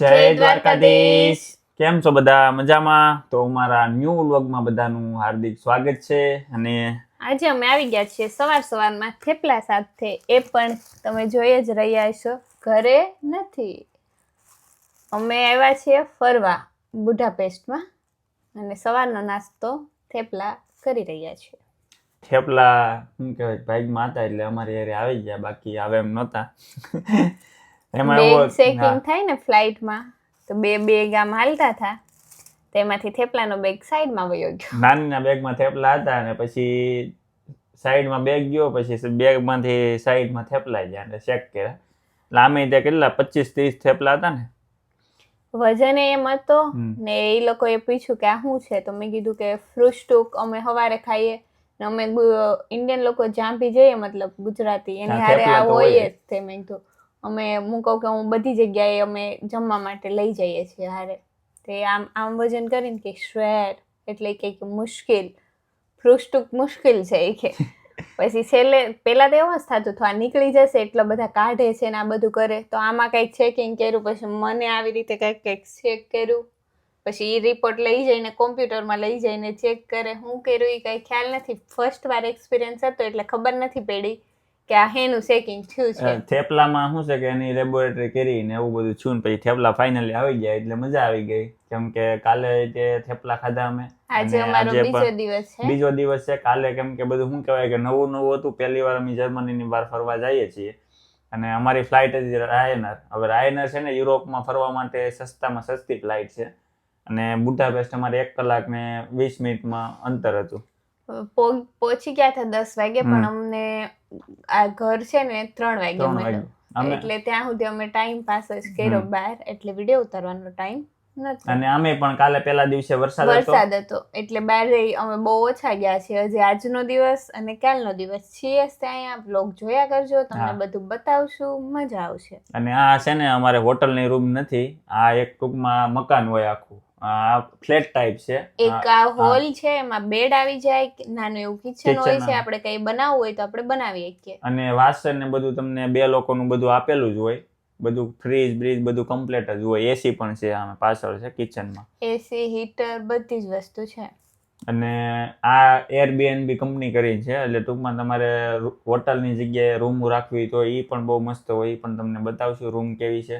જય દ્વારકાધીશ. કેમ છો બધા? મજામાં? તો મારા ન્યૂ વ્લોગમાં બધાનું હાર્દિક સ્વાગત છે અને આજે અમે આવી ગયા છીએ સવાર સવારમાં થેપલા સાથે. એ પણ તમે જોઈ જ રહ્યા છો ઘરે નથી. અમે આવ્યા છીએ ફરવા બુઢાપેસ્ટમાં અને સવારનો નાસ્તો થેપલા કરી રહ્યા છીએ. થેપલા શું કહેવાય ભાઈ હતા એટલે અમારી હારે આવી ગયા બાકી આવે એમ નહોતા. એમાં બેગ સેકિંગ થાય ને ફ્લાઇટમાં તો બે બેગ આમ હાલતા હતા. તેમાંથી થેપલાનો બેગ સાઈડમાં વયો ગયો. નાનીના બેગમાં થેપલા હતા અને પછી સાઈડમાં બેગ ગયો પછી બેગમાંથી સાઈડમાં થેપલા ગયા એટલે ચેક કર્યા. એટલે આમે ત્યાં કેટલા? પચીસ ત્રીસ થેપલા હતા ને? વજન એમ હતો ને એ લોકોએ પૂછ્યું કે આ શું છે? તો મેં કીધું કે ફ્રૂટ ટૂક અમે સવારે ખાઈએ ને અમે ઇન્ડિયન લોકો જાંભી જઈએ મતલબ ગુજરાતી. એની હારે આ હોય હોય. જ તે મેં કીધું. અમે હું કહું કે હું બધી જગ્યાએ અમે જમવા માટે લઈ જઈએ છીએ હારે. તે આમ આમ વજન કરીને કે શ્વેર એટલે કે મુશ્કેલ. ફ્રૂટ મુશ્કેલ છે એ કે. પછી છેલ્લે પહેલાં તો એવું જ થતું હતું આ નીકળી જશે એટલા બધા કાઢે છે ને આ બધું કરે. તો આમાં કંઈક ચેકિંગ કર્યું પછી મને આવી રીતે કંઈક કંઈક ચેક કર્યું. પછી એ રિપોર્ટ લઈ જઈને કોમ્પ્યુટરમાં લઈ જઈને ચેક કરે. હું કર્યું એ કંઈ ખ્યાલ નથી. ફર્સ્ટ વાર એક્સપિરિયન્સ હતો એટલે ખબર નથી પડી. કે આ હેનું શેકિંગ થયું છે. થેપલામાં શું છે કે એની લેબોરેટરી કરીને એવું બધું છું ને પછી થેપલા ફાઇનલી આવી ગયા એટલે મજા આવી ગઈ. કેમ કે કાલે જે થેપલા ખાધા અમે આજે અમારો બીજો દિવસ છે. બીજો દિવસ છે. કાલે કેમ કે બધું શું કહેવાય કે નવું નવું હતું. પહેલી વાર અમે જર્મનીની બહાર ફરવા જઈએ છીએ. અને અમારી ફ્લાઇટ હતી રાયનર હવે રાયનર છે ને યુરોપમાં ફરવા માટે સસ્તામાં સસ્તી ફ્લાઇટ છે. અને બુઢાપેસ્ટ અમારે એક કલાક ને વીસ મિનિટમાં અંતર હતું. પહોંચી ગયા હતા દસ વાગે પણ અમને આ ઘર છે ને ત્રણ વાગે મળ્યું. એટલે ત્યાં સુધી અમે ટાઈમ પાસ જ કર્યો બહાર એટલે વીડિયો ઉતારવાનો ટાઈમ અને અમે પણ કાલે પહેલા દિવસે વરસાદ હતો. વરસાદ હતો. એટલે બહાર અમે બહુ ઓછા ગયા છીએ. હજી આજનો દિવસ અને કાલનો દિવસ છીએ ત્યાં. બ્લોગ જોયા કરજો. તમને બધું બતાવશું. મજા આવશે. અને આ છે ને અમારે હોટલની રૂમ નથી. આ એક ટૂંકમાં મકાન હોય આખું. આ ફ્લેટ ટાઈપ છે. એક આ હોલ છે એમાં બેડ આવી જાય નાનું એવું કિચન હોય છે આપણે કઈ બનાવવું હોય તો આપણે બનાવી શકીએ. અને વાસણ ને બધું તમને બે લોકોનું બધું આપેલું જ હોય. બધું ફ્રીજ બ્રીજ બધું કમ્પ્લીટ જ હોય. એસી પણ છે આમે પાછળ છે કિચનમાં એસી હીટર બધી જ વસ્તુ છે. અને આ એરબીએનબી કંપની કરી છે. એટલે ટૂંકમાં તમારે હોટલની જગ્યાએ રૂમ રાખવી તો એ પણ બહુ મસ્ત હોય. એ પણ તમને બતાવશું રૂમ કેવી છે.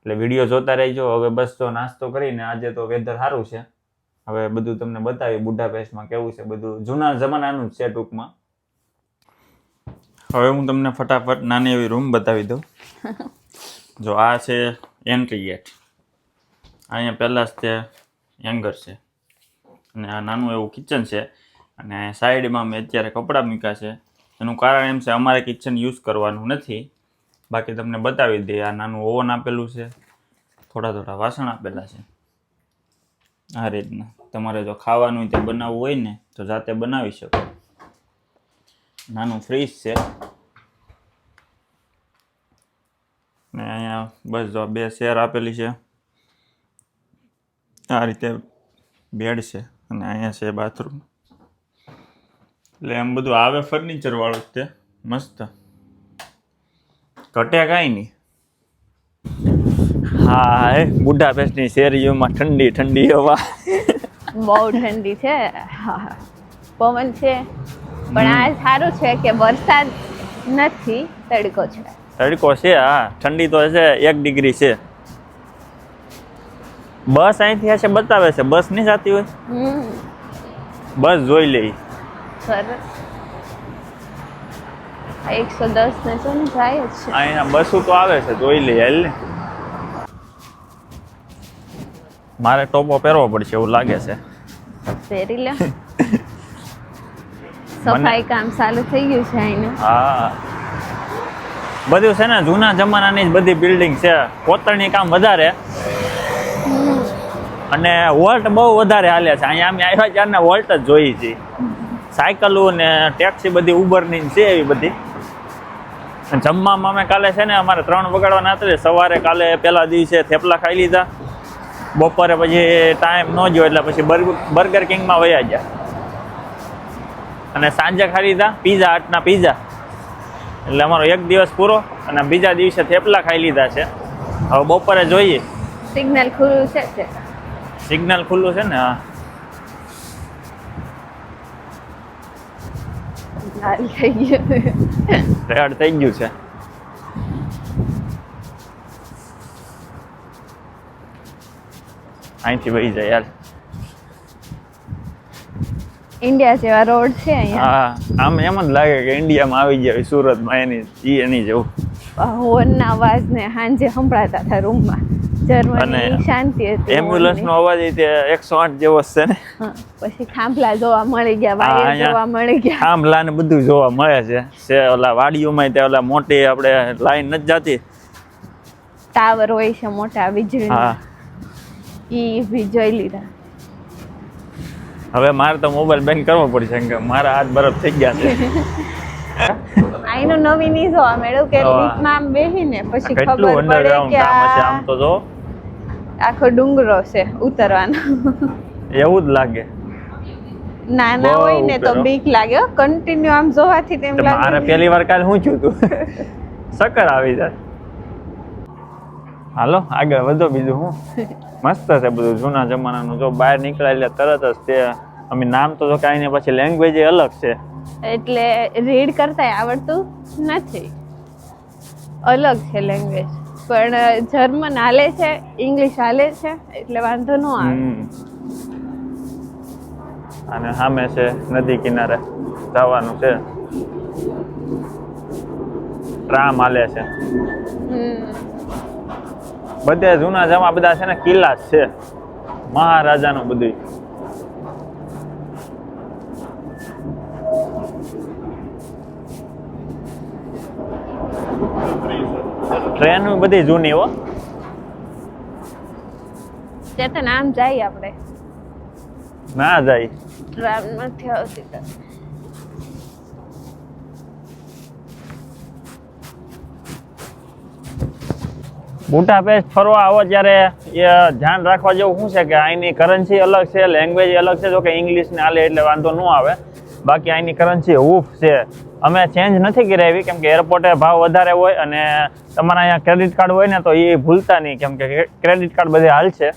એટલે વીડિયો જોતા રહેજો. હવે બસ તો નાસ્તો કરીને આજે તો વેધર સારું છે. હવે બધું તમને બતાવ્યું બુડાપેસ્ટમાં કેવું છે બધું. જૂના જમાનાનું જ છે ટૂંકમાં. હવે હું તમને ફટાફટ નાની એવી રૂમ બતાવી દઉં. જો આ છે એન્ટ્રી ગેટ અહીંયા પહેલાં જ તે યંગર છે. અને આ નાનું એવું કિચન છે. અને સાઈડમાં મેં અત્યારે કપડાં મૂક્યા છે. એનું કારણ એમ છે અમારે કિચન યુઝ કરવાનું નથી. બાકી તમને બતાવી દઈએ, આ નાનું ઓવન આપેલું છે. થોડા થોડા વાસણ આપેલા છે. આ રીતના. તમારે જો ખાવાનું તે બનાવવું હોય ને, તો જાતે બનાવી શકો. નાનું ફ્રીજ છે. ને અહીંયા બસ જો બે શેર આપેલી છે. આ રીતે બેડ છે અને અહીંયા છે બાથરૂમ એટલે એમ બધું આવે ફર્નિચરવાળું જ તે. મસ્ત. ઘટે કાંઈ નહીં. હા એ બુઢાપેસ્ટની શેરીઓમાં ઠંડી ઠંડી હવા. બહુ ઠંડી છે. હા પવન છે. પણ આ સારું છે કે વરસાદ નથી તડકો છે. તડકો છે હા. ઠંડી તો છે એક ડિગ્રી છે. બસ અહીંથી હશે બતાવે છે. બસ નહીં જાતી હોય? બસ જોઈ લઈ. સરસ. એકસો દસ ને ને જાય જ છે. અહીંયા બસો તો આવે છે જોઈ લઈએ હેલ ને. મારે ટોપો પહેરવો પડશે એવું લાગે છે. પહેરી લે. સફાઈ કામ ચાલુ થઈ ગયું છે અહીંનું. હા. બધું છે ને જૂના જમાનાની જ બધી બિલ્ડિંગ છે. કોતરણી કામ વધારે. અને વોલ્ટ બહુ વધારે હાલે છે. અહીંયા અમે આવ્યા ત્યારે વોલ્ટ જ જોઈ છે. સાયકલો ને ટેક્સી બધી ઉબરની ને છે એવી બધી. જમવામાં અમે કાલે છે ને અમારે ત્રણ વગાડવાના હતા. સવારે કાલે પહેલા દિવસે થેપલા ખાઈ લીધા. બપોરે પછી ટાઈમ ન જોયો એટલે પછી બર્ગર કિંગમાં વયા ગયા. અને સાંજે ખાઈ લીધા. પીઝા હટના પીઝા. એટલે અમારો એક દિવસ પૂરો અને બીજા દિવસે થેપલા ખાઈ લીધા છે. હવે બપોરે જોઈએ. સિગ્નલ ખુલ્લું છે સિગ્નલ ખુલ્લું છે ને હા. થઈ ગયું રેડ થઈ ગયું છે. અહીંથી વહી જાય યાર ઇન્ડિયા જેવા રોડ છે અહીંયા? હા આમ એમ જ લાગે કે ઇન્ડિયામાં આવી ગયા સુરતમાં એની એની જેવું. હોર્નના અવાજને સાંજે સંભળાતા હતા રૂમમાં. અને શાંતિ હતી એમ્બ્યુલન્સ નો અવાજ તે એકસો આઠ જેવો છે ને. પછી થાંભલા જોવા મળી ગયા વાયર જોવા મળી ગયા. થાંભલા ને બધું જોવા મળે છે. છે ઓલા વાડીઓમાં તે ઓલા મોટી આપણે લાઈન નથી જાતી. ટાવર હોય છે મોટા વીજળી હા. ઈ બી જોઈ લીધા. હવે મારે તો મોબાઈલ બેન કરવો પડશે કે મારા હાથ બરફ થઈ ગયા છે. આઈનો નવી ઈ જોવા મેળવ કે આમ બેહીને પછી ખબર પડે કે આમ તો જો. આખો ડુંગરો છે ઉતરવાનો. એવું જ લાગે. નાના હોય ને તો બીક લાગે કન્ટિન્યુ આમ જોવાથી તેમ લાગે મારે પહેલી વાર કાલ હું તું? સકર આવી જાય. હાલો આગળ વધો બીજું હું. મસ્ત છે બધું જૂના જમાનાનું. જો બહાર નીકળ્યા એટલે તરત જ તે અમે નામ તો કાંઈ ને પછી લેંગ્વેજ અલગ છે. એટલે રીડ કરતા આવડતું નથી. અલગ છે લેંગ્વેજ પણ જર્મન હાલે છે ઇંગ્લિશ હાલે છે એટલે વાંધો ન આવે. અને સામે છે નદી કિનારે જવાનું છે. ટ્રામ હાલે છે. બધા જૂના જમા બધા છે ને કિલ્લા છે. મહારાજાનું બધું ટ્રેન બધી જૂની હો? ચેતન આમ જાય આપણે. ના જાય. ટ્રેન નથી આવતી તો. બુટાપેસ્ટ ફરવા આવો ત્યારે એ ધ્યાન રાખવા જેવું શું છે કે અહીંની કરન્સી અલગ છે લેંગ્વેજ અલગ છે જો કે ઇંગ્લિશ ને હાલે એટલે વાંધો ન આવે. બાકી અહીંની કરન્સી હૂફ છે. અમે ચેન્જ નથી કરાવી કેમ કે એરપોર્ટે ભાવ વધારે હોય અને તમારા અહીંયા ક્રેડિટ કાર્ડ હોય ને તો એ ભૂલતા નહીં કેમ કે ક્રેડિટ કાર્ડ બધે હાલ છે.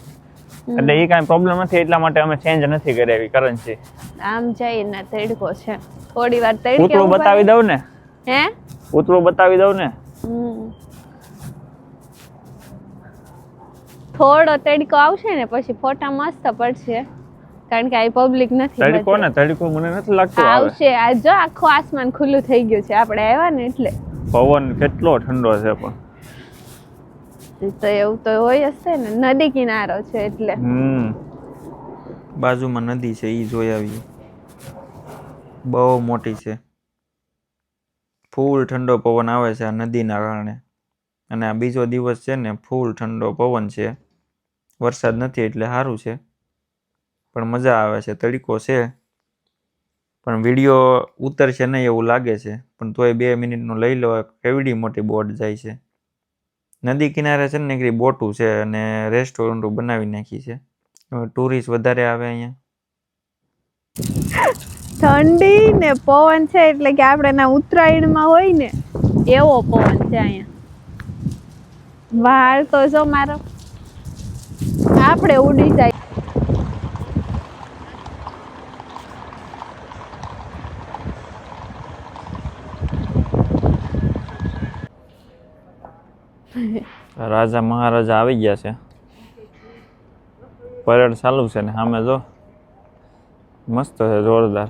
એટલે એ કાંઈ પ્રોબ્લેમ નથી એટલા માટે અમે ચેન્જ નથી કરાવી કરન્સી આમ જઈને તડકો છે. થોડી વાર તડકો પૂતળું બતાવી દઉં ને? હે? ઉતરું બતાવી દઉં ને? થોડો તડકો આવશે ને પછી ફોટા મસ્ત પડશે. કારણ કે આ પબ્લિક નથી તડકો ને તડકો મને નથી લાગતું આવશે. આ જો આખો આસમાન ખુલ્લું થઈ ગયું છે. આપણે આવ્યા ને એટલે. પવન કેટલો ઠંડો છે પણ. તો એવું તો હોય હશે ને. નદી કિનારો છે એટલે. હમ. બાજુમાં નદી છે એ જોઈ આવી બહુ મોટી છે. ફૂલ ઠંડો પવન આવે છે આ નદીના કારણે. અને આ બીજો દિવસ છે ને ફૂલ ઠંડો પવન છે. વરસાદ નથી એટલે સારું છે. પણ મજા આવે છે, તડકો છે. પણ વીડિયો ઉતરશે નહીં એવું લાગે છે, પણ તોય બે મિનિટનું લઈ લો કેવડી મોટી બોટ જાય છે. નદી કિનારે છે ને એકરી બોટું છે અને રેસ્ટોરન્ટ બનાવી નાખી છે. ટુરિસ્ટ વધારે આવે અહીંયા. ઠંડી ને પવન છે એટલે કે આપણે ના ઉત્તરાયણમાં હોય ને, એવો પવન છે અહીંયા. વાળ તો જો મારો. આપણે ઉડી જાય. રાજા મહારાજા આવી ગયા છે. પરેડ ચાલુ છે ને સામે જો. મસ્ત છે, જોરદાર.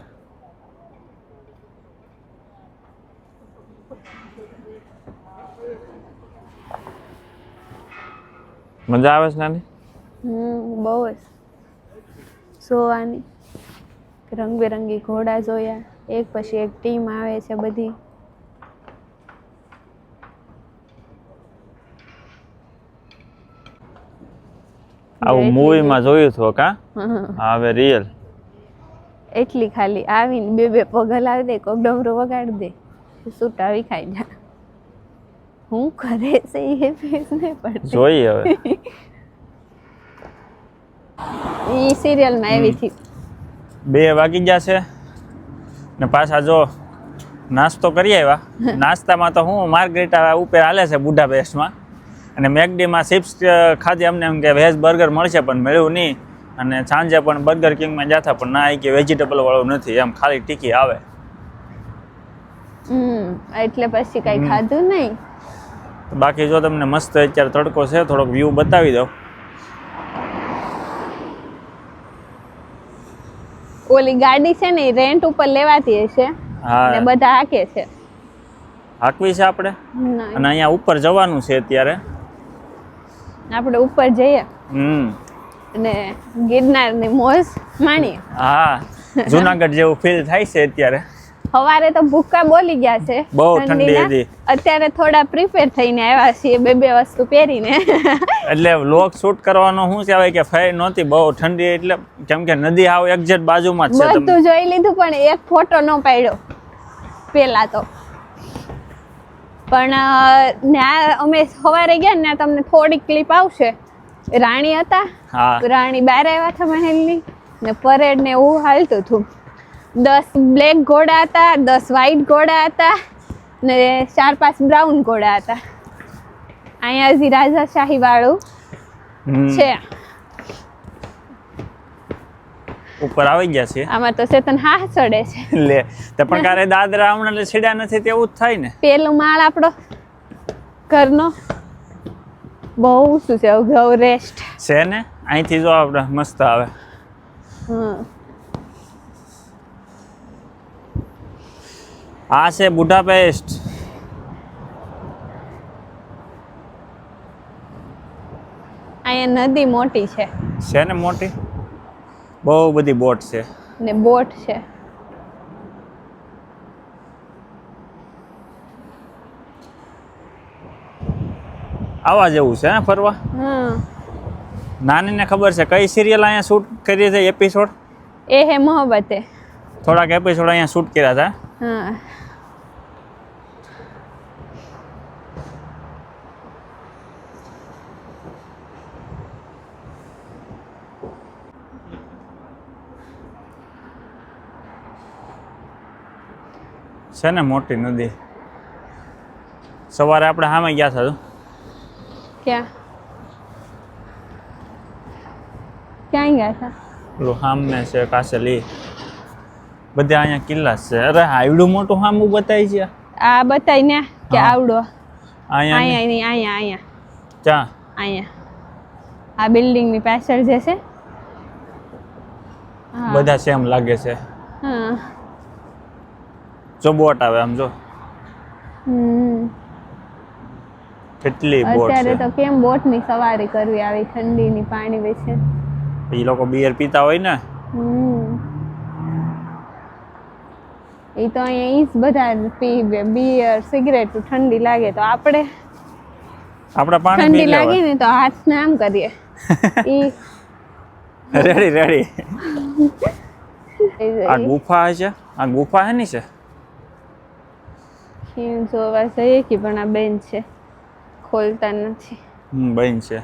મજા આવે છે નાની? હમ, બહુ જ. જોવાની રંગબેરંગી ઘોડા જોયા. એક પછી એક ટીમ આવે છે બધી. આવું મૂવીમાં જોયું હતું કા. હવે રિયલ એટલી ખાલી આવીને બે બે પગ હલાવી દે કોક ડમરો વગાડી દે સૂટ આવી ખાઈ જા. હું કરે છે એ ફેસ ને પડતી જોઈએ હવે. એ સિરિયલમાં એવી થી બે વાગી ગયા છે. ને પાછા જો નાસ્તો કરી આવ્યા. નાસ્તામાં તો હું માર્ગરેટા ઉપર હાલે છે બુઢા બેસ્ટમાં અને મેકડીમાં ચિપ્સ ખાધી અમને એમ કે વેજ બર્ગર મળશે પણ મળ્યું નહીં. અને સાંજે પણ બર્ગર કિંગમાં જતા પણ ના કે વેજીટેબલ વાળું નથી એમ ખાલી ટીકી આવે. હમ એટલે પછી કઈ ખાધું નહીં? બાકી જો તમને મસ્ત અત્યારે તડકો છે થોડોક વ્યૂ બતાવી દો ઓલી ગાડી છે ને રેન્ટ ઉપર લેવાતી હશે. હા. બધા હાકે છે. હાકવી છે આપણે? અને અહીંયા ઉપર જવાનું છે અત્યારે. આપણે ઉપર જઈએ અને ગિરનારની મોજ માણીએ. હા જુનાગઢ જેવું ફીલ થાય છે અત્યારે. સવારે તો ભૂક્કા બોલી ગયા છે બહુ ઠંડી હતી. અત્યારે થોડા પ્રિપેર થઈને આવ્યા છીએ બે બે વસ્તુ પહેરીને. એટલે વ્લોગ શૂટ કરવાનો શું કહેવાય કે ફાઈ નહોતી બહુ ઠંડી એટલે કેમ કે નદી આવ એક્ઝેક્ટ બાજુમાં જ છે બધું જોઈ લીધું પણ એક ફોટો ન પાડ્યો. પેલા તો. પણ ના અમે સવારે ગયા ને તમને થોડીક ક્લિપ આવશે. રાણી હતા. રાણી બહાર આવ્યા હતા મહેલની. ને પરેડ ને એવું હાલતું હતું. દસ બ્લેક ઘોડા હતા દસ વ્હાઈટ ઘોડા હતા ને ચાર પાંચ બ્રાઉન ઘોડા હતા. અહીંયા હજી રાજાશાહી વાળું છે. ઉપર આવી ગયા છે. આમાં તો ચેતન હા ચડે છે. લે તો પણ કારે દાદરા હમણાં છેડ્યા નથી તેવું જ થાય ને. પેલું માળ આપણો ઘરનો. બહુ શું છે ઘઉં રેસ્ટ છે ને? અહીંથી જો આપણે મસ્ત આવે. આ છે બુઢા પેસ્ટ અહીંયા નદી મોટી છે. છે ને મોટી? બહુ બધી બોટ છે. ને બોટ છે. આવા જેવું છે ને ફરવા? નાની નાનીને ખબર છે કઈ સિરિયલ અહીંયા શૂટ કરી છે એપિસોડ એ હે મોહબ્બતે. થોડાક એપિસોડ અહીંયા શૂટ કર્યા હતા. હા. છે ને મોટી નદી. સવારે આપણે સામે ગયા હતા ક્યાં? ક્યાં ગયા હતા પેલું સામે છે કાસેલી. બધા અહીંયા કિલ્લા છે. અરે હાઈવડું મોટું સામું બતાવી છે. આ બતાય ને કે આવડો. અહીંયા અહીંયા અહીંયા અહીંયા. ચા અહીંયા. આ બિલ્ડિંગની પાછળ જે છે. બધા સેમ લાગે છે. હા. જો બોટ આવે આમ જો. કેટલી બોટ અત્યારે તો કેમ બોટની સવારી કરવી આવી ઠંડીની પાણી વિશે? એ લોકો બિયર પીતા હોય ને? એ તો અહીંયા ઈસ બધા પી બિયર સિગરેટ ઠંડી લાગે તો આપણે આપણે પાણી ઠંડી લાગે ને તો હાથ ને આમ કરીએ. ઈ રેડી રેડી. આ ગુફા છે? આ ગુફા હે ની છે? ખીણ જોવા જઈએ કે પણ આ બેન છે. ખોલતા નથી. હમ બન છે.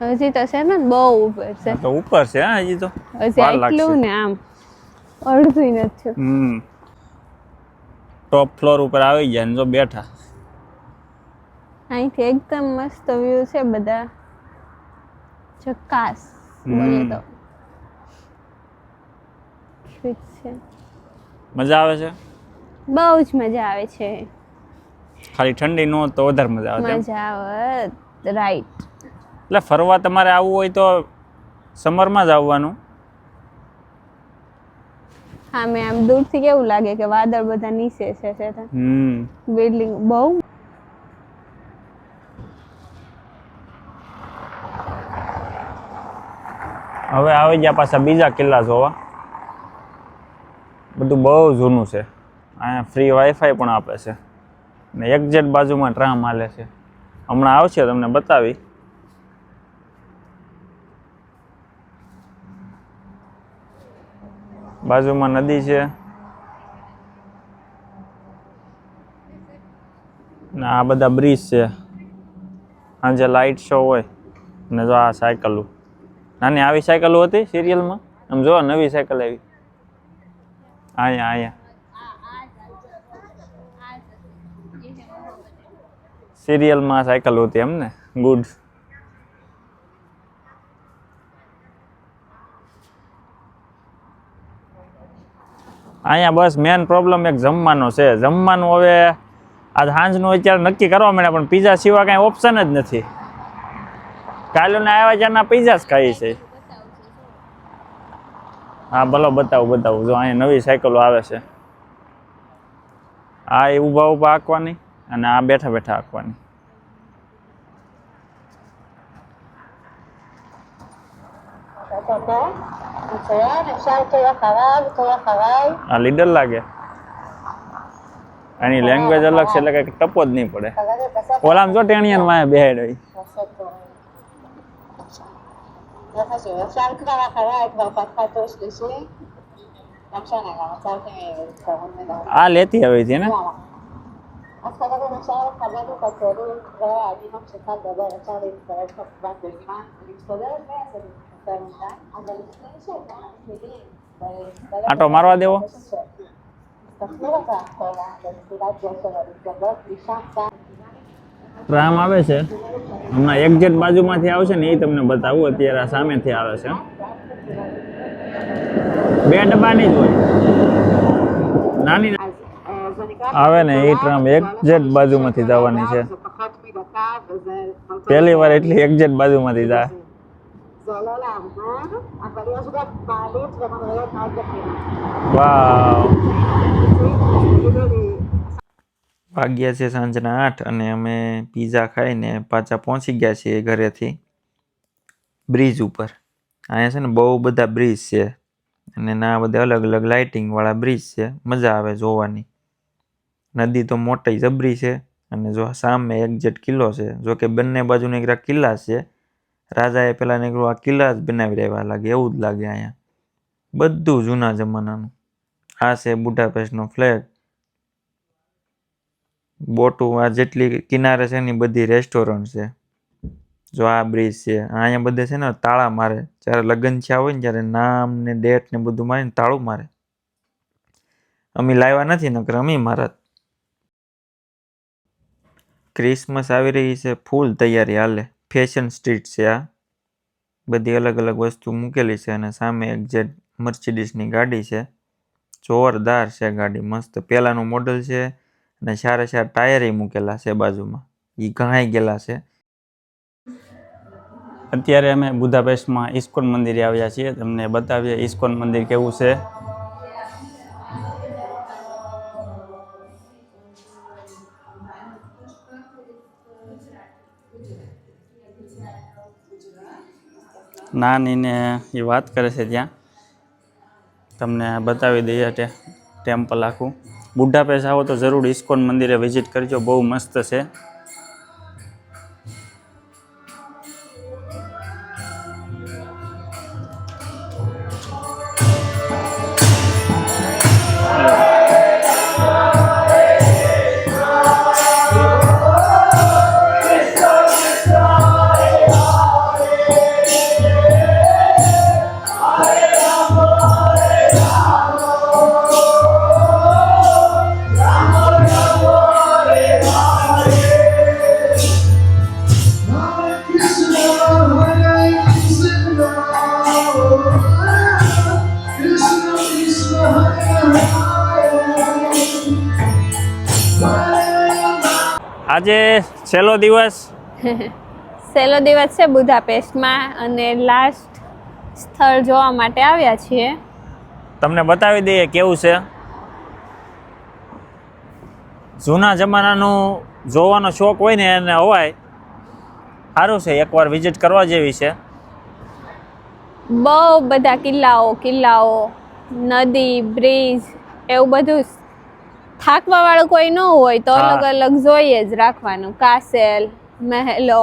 હજી તો છે ને બહુ ઉપર છે. તો ઉપર છે હા હજી તો હજી આટલું ને આમ અડધું નથી હમ. ટોપ ફ્લોર ઉપર આવી ગયા ને જો બેઠા. અહીંથી એકદમ મસ્ત વ્યૂ છે બધા. ચકાસ બોલે તો. છે. મજા આવે છે? બહુ જ મજા આવે છે. ખાલી ઠંડી ન હોત તો વધારે મજા આવે મજા આવે રાઈટ એટલે ફરવા તમારે આવવું હોય તો સમરમાં જ આવવાનું. હા મેં આમ દૂરથી કેવું લાગે કે વાદળ બધા નીચે છે છે. હમ. બિલ્ડિંગ બહુ હવે આવી ગયા પાછા બીજા કિલ્લા જોવા. બધું બહુ જૂનું છે. અહીંયા ફ્રી વાઈફાઈ પણ આપે છે. ને એક્ઝેટ બાજુમાં ટ્રામ હાલે છે. હમણાં આવશે તમને બતાવી. બાજુમાં નદી છે. ને આ બધા બ્રિજ છે. સાંજે લાઇટ શો હોય, ને જો આ સાયકલો નાની, આવી સાયકલો હતી સિરિયલમાં આમ જો, નવી સાયકલ આવી. અહીંયા અહીંયા. સિરિયલમાં સાયકલ હોતી એમને? ગુડ અહીંયા બસ મેન પ્રોબ્લેમ એક જમવાનો છે. જમવાનું હવે આજ સાંજનું અત્યારે નક્કી કરવા માંડ્યા, પણ પીઝા સિવાય કાંઈ ઓપ્શન જ નથી. કાલુના આવ્યા ત્યારના પીઝા જ ખાઈ છે હા, ભલો બતાવું બતાવું. જો અહીંયા નવી સાયકલો આવે છે. આ એ ઊભા ઊભા આંકવાની અને આ બેઠા બેઠા આંકવાની આ લીડર લાગે. એની લેંગ્વેજ અલગ છે એટલે કઈ ટપો જ નહીં પડે. ઓલામ જો ટેણિયનમાં બેહેડ હોય આ લેતી આવી છે ને? יאללה. אז כרגע אפשר לכבד את התורים, ואני ממשיכה לדבר, אפשר להצטרף כמובן בזמן. אני מסתדרת ואז אני מתקצר מדי, אבל לפני שכמה מילים. ב- આટો મારવા દેવો תחזיר אותה אחורה במסילת גשר המתגברות, משם באה ટ્રામ આવે છે હમણાં એક્ઝેક્ટ બાજુમાંથી આવશે ને એ તમને બતાવું અત્યારે આ સામેથી આવે છે બે ડબ્બાની જ હોય નાની આવે ને એ ટ્રામ એક્ઝેક્ટ બાજુમાંથી જવાની છે. પહેલી વાર એટલી એક્ઝેક્ટ બાજુમાંથી જાય. ભાગ્યા છે સાંજના આઠ અને અમે પીઝા ખાઈને પાછા પહોંચી ગયા છીએ ઘરેથી બ્રિજ ઉપર. અહીંયા છે ને બહુ બધા બ્રિજ છે અને ના બધા અલગ અલગ લાઇટિંગવાળા બ્રિજ છે. મજા આવે જોવાની. નદી તો મોટી જબરી છે અને જો સામે એક્ઝેક્ટ કિલ્લો છે, જો કે બંને બાજુ નીકળ્યા કિલ્લા છે, રાજાએ પહેલાં નીકળ્યું આ કિલ્લા જ બનાવી રહ્યા લાગે, એવું જ લાગે અહીંયા. બધું જૂના જમાનાનું. આ છે બુડાપેસ્ટનો ફ્લેટ. બોટું, આ જેટલી કિનારે છે ને બધી રેસ્ટોરન્ટ છે. જો આ બ્રિજ છે અહીંયા બધે છે ને તાળા મારે. જ્યારે લગ્ન થયા હોય ને ત્યારે નામ ને ડેટ ને બધું મારીને તાળું મારે. અમે લાવ્યા નથી નકર, અમે મારત ક્રિસમસ આવી રહી છે, ફૂલ તૈયારી હાલે. ફેશન સ્ટ્રીટ છે આ. બધી અલગ અલગ વસ્તુ મૂકેલી છે અને સામે એક જે મર્સિડીસની ગાડી છે. જોરદાર છે ગાડી, મસ્ત. પહેલાંનું મોડલ છે અને સારા સારા ટાયર મૂકેલા છે બાજુમાં. એ ઘણાઈ ગયેલા છે. અત્યારે અમે બુધાપેસ્ટમાં ઇસ્કોન મંદિરે આવ્યા છીએ. તમને બતાવીએ ઇસ્કોન મંદિર કેવું છે. નાનીને એ વાત કરે છે ત્યાં. તમને બતાવી દઈએ તે ટેમ્પલ આખું. બુઢાપેસ આવો તો જરૂર ઇસ્કોન મંદિરે વિઝિટ કરજો, બહુ મસ્ત છે. આજે છેલ્લો દિવસ. સહેલો દિવસ છે બુધાપેસ્ટમાં અને લાસ્ટ સ્થળ જોવા માટે આવ્યા છીએ. તમને બતાવી દઈએ કેવું છે? જૂના જમાનાનું જોવાનો શોખ હોય ને એને હવાય સારું છે એકવાર વિઝિટ કરવા જેવી છે. બહુ બધા કિલ્લાઓ કિલ્લાઓ નદી બ્રિજ એવું બધું થાકવા વાળું કોઈ ન હોય તો અલગ અલગ જોઈએ જ રાખવાનું. કાસેલ મહેલો.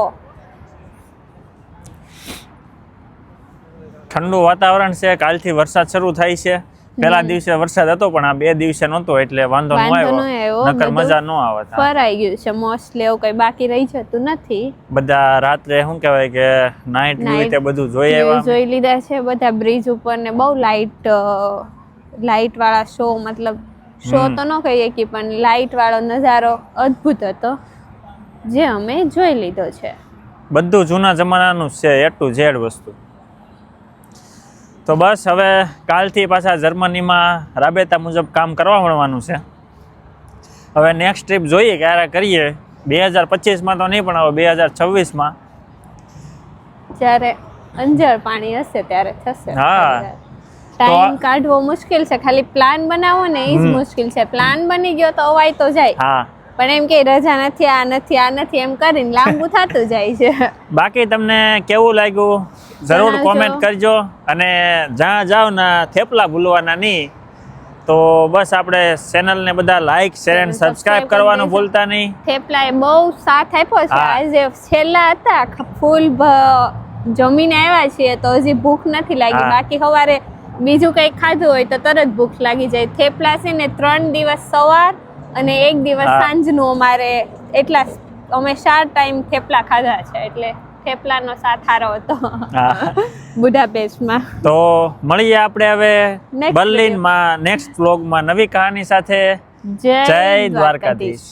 ઠંડુ વાતાવરણ છે કાલથી વરસાદ શરૂ થાય છે. પહેલા દિવસે વરસાદ હતો પણ આ બે દિવસે નહોતો એટલે વાંધો ન આવ્યો. નકર મજા ન આવત ફરાઈ ગયું છે મોસ્ટલી એવું કઈ બાકી રહી જતું નથી. બધા રાત્રે શું કહેવાય કે નાઈટ વ્યૂ તે બધું જોઈ આવ્યા. જોઈ લીધા છે બધા બ્રિજ ઉપર ને બહુ લાઇટ લાઇટ વાળા શો મતલબ શો તો ન કહીએ કે પણ લાઇટ વાળો નજારો અદ્ભુત હતો જે અમે જોઈ લીધો છે. બધું જૂના જમાનાનું છે એ ટુ ઝેડ વસ્તુ. તો બસ હવે કાલથી પાછા જર્મનીમાં રાબેતા મુજબ કામ કરવા મળવાનું છે. હવે નેક્સ્ટ ટ્રીપ જોઈએ ક્યારે કરીએ. બે હજાર પચીસમાં તો નહીં પણ હવે બે હજાર છવ્વીસમાં. જ્યારે અંજળ પાણી હશે ત્યારે થશે. હા. ટાઈમ કાઢવો મુશ્કેલ છે. ખાલી પ્લાન બનાવો ને એ જ મુશ્કેલ છે. પ્લાન બની ગયો તો અવાય તો જાય. હા. પણ એમ કે રજા નથી આ નથી આ નથી એમ કરીને લાંબુ થતું જાય છે. બાકી તમને કેવું લાગ્યું? જરૂર કોમેન્ટ કરજો. અને જ્યાં જાઓ ને થેપલા ભૂલવાના નહીં તો બસ આપણે ચેનલને બધા લાઈક શેર એન્ડ સબસ્ક્રાઇબ કરવાનું. ભૂલતા નહીં. થેપલાએ બહુ સાથ આપ્યો છે. આજે છેલ્લા હતા. ફૂલ જમીને આવ્યા છીએ તો હજી ભૂખ નથી લાગી. બાકી સવારે બીજું કંઈક ખાધું હોય તો તરત ભૂખ લાગી જાય. થેપલા છે ને ત્રણ દિવસ સવાર અને એક દિવસ સાંજનું અમારે એટલા અમે ચાર ટાઈમ થેપલા ખાધા છે એટલે થેપલાનો સાથ સારો હતો. બુડાપેસ્ટમાં તો મળીએ આપણે હવે બર્લિનમાં નેક્સ્ટ વ્લોગમાં નવી કહાની સાથે. જય દ્વારકાધીશ.